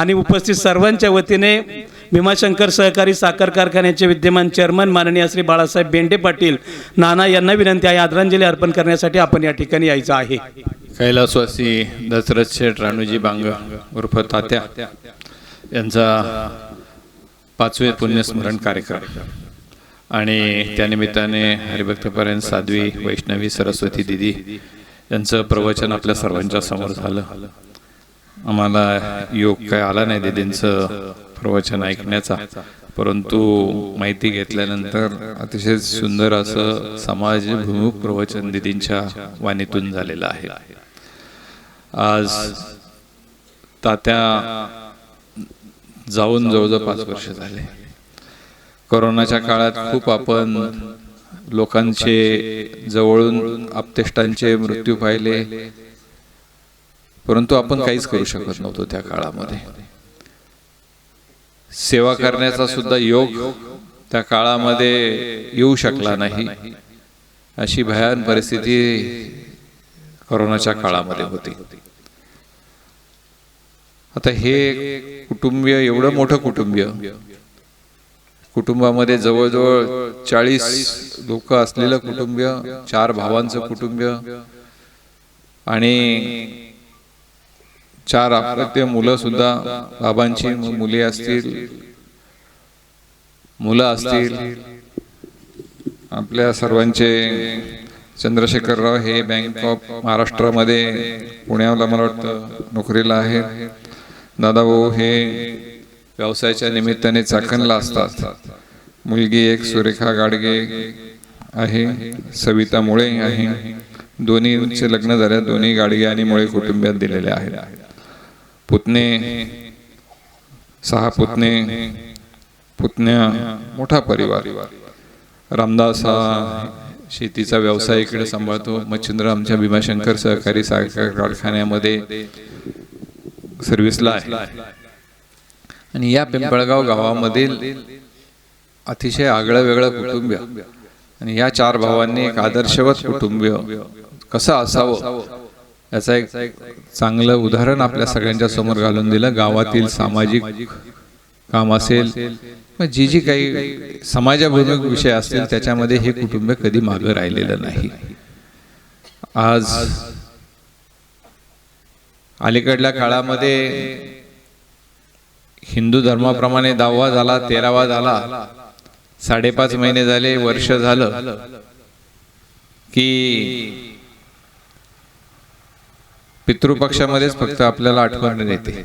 आणि उपस्थित सर्वांच्या वतीने भीमाशंकर सहकारी साखर कारखान्याचे विद्यमान चेअरमन माननीय श्री बाळासाहेब बेंडे पाटील नाना यांना विनंती आहे आदरांजली अर्पण करण्यासाठी आपण या ठिकाणी यायचं आहे. कैलासवासी दशरथ शेठ राणूजी बांग उर्फ तात्या यांचा पाचवे पुण्यस्मरण कार्यक्रम. आणि त्यानिमित्ताने हरिभक्तपर्यंत साध्वी वैष्णवी सरस्वती दिदी यांचं प्रवचन आपल्या सर्वांच्या समोर झालं. आम्हाला योग काय आला नाही दिदींचं प्रवचन ऐकण्याचा. परंतु माहिती घेतल्यानंतर अतिशय सुंदर असं समाजभिमुख प्रवचन दिदींच्या वाणीतून झालेलं आहे. आज तात्या जाऊन जवळजवळ पाच वर्ष झाले. कोरोनाच्या काळात खूप आपण लोकांचे जवळून आपतेष्टांचे मृत्यू पाहिले. परंतु आपण काहीच करू शकत नव्हतो त्या काळामध्ये. सेवा करण्याचा सुद्धा योग त्या काळामध्ये येऊ शकला नाही. अशी भयान परिस्थिती कोरोनाच्या काळामध्ये होती. आता हे कुटुंबीय एवढं मोठं कुटुंबीय. कुटुंबामध्ये जवळजवळ चाळीस लोक असलेलं कुटुंबीय चार भावांचं कुटुंबीय आणि चार अप्रत्य मुलं सुद्धा बाबांची मुली असतील मुलं असतील. आपल्या सर्वांचे चंद्रशेखरराव हे बँक ऑफ महाराष्ट्रामध्ये पुण्याला मला वाटतं नोकरीला आहे दादाभाऊ हे व्यवसायाच्या निमित्ताने चाकणला असतात. मुलगी एक सुरेखा गाडगे आहे सविता मुळे आहे. दोन्हीचे लग्न झाल्या दोन्ही गाडगे आणि मुळे कुटुंबियात दिलेले आहेत. पुतणे सहा पुतणे पुतण्या मोठा परिवार. रामदास हा शेतीचा व्यवसाय इकडे सांभाळतो. मच्छिंद्र आमच्या भीमाशंकर सहकारी साखर कारखान्यामध्ये सर्व्हिसला आहे. आणि या पिंपळगाव गावामधील अतिशय आगळं वेगळं कुटुंब आणि या चार भावांनी एक आदर्शवत कुटुंबीय. कसं असावं? याचं एक चांगलं उदाहरण आपल्या सगळ्यांच्या समोर घालून दिलं. गावातील सामाजिक काम असेल जी जी काही समाजाभिमुख विषय असतील त्याच्यामध्ये हे कुटुंब कधी मागं राहिलेलं नाही. आज अलीकडल्या काळामध्ये हिंदू धर्माप्रमाणे दहावा झाला तेरावा झाला साडेपाच महिने झाले वर्ष झालं की पितृपक्षामध्येच फक्त आपल्याला आठवण येते.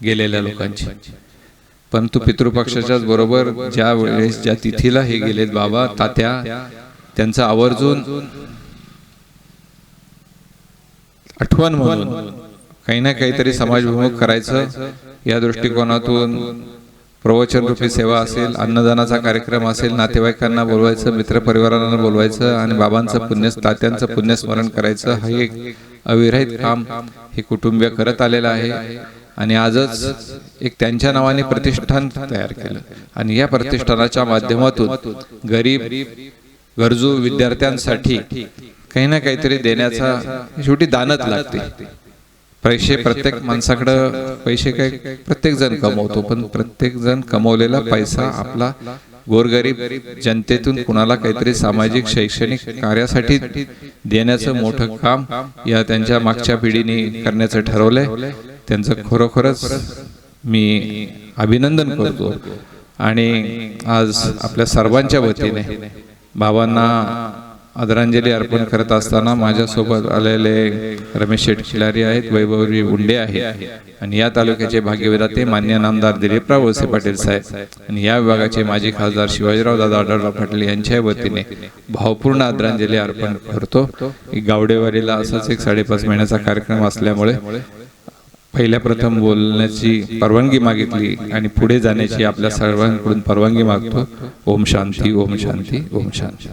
गेलेल्या लोकांची. परंतु पितृपक्षाच्याच बरोबर ज्या वेळेस ज्या तिथीला हे गेलेत बाबा तात्या त्यांचं आवर्जून आठवण म्हणून काही ना काहीतरी समाजभिमुख करायचं या दृष्टिकोनातून प्रवचन रूपी सेवा असेल अन्नदानाचा कार्यक्रम असेल नातेवाईकांना बोलवायचं मित्रपरिवारांना बोलवायचं आणि बाबांचं पुण्य तात्यांचं पुण्यस्मरण करायचं हा एक अविरहित काम हे कुटुंबीय करत आलेलं आहे आणि आजच एक त्यांच्या नावाने प्रतिष्ठान तयार केलं. आणि या प्रतिष्ठानाच्या माध्यमातून गरीब गरजू विद्यार्थ्यांसाठी काही ना काहीतरी देण्याचा शेवटी दानच लागते. पैसे प्रत्येक माणसाकडं पैसे काय प्रत्येक जण कमवतो पण प्रत्येक जण कमवलेला पैसा आपला गोरगरीब जनतेतून कुणाला काहीतरी सामाजिक शैक्षणिक कार्यासाठी देण्याचं मोठं काम या त्यांच्या मागच्या पिढीने करण्याचं ठरवलंय. त्यांचं खरोखरच मी अभिनंदन करतो. आणि आज आपल्या सर्वांच्या वतीने बाबांना आदरांजली अर्पण करत असताना माझ्यासोबत आलेले रमेश शेठ खिलारी आहेत वैभवरी उंडे आहेत. आणि या तालुक्याचे भाग्यविधाते मान्य नामदार दिलीपराव वळसे पाटील साहेब. आणि या विभागाचे माजी खासदार शिवाजीराव दादा आढळराव पाटील यांच्या वतीने भावपूर्ण आदरांजली अर्पण करतो. गावडेवारीला असाच एक साडेपाच महिन्याचा कार्यक्रम असल्यामुळे पहिल्या प्रथम बोलण्याची परवानगी मागितली आणि पुढे जाण्याची आपल्या सर्वांकडून परवानगी मागतो. ओम शांती ओम शांती ओम शांती.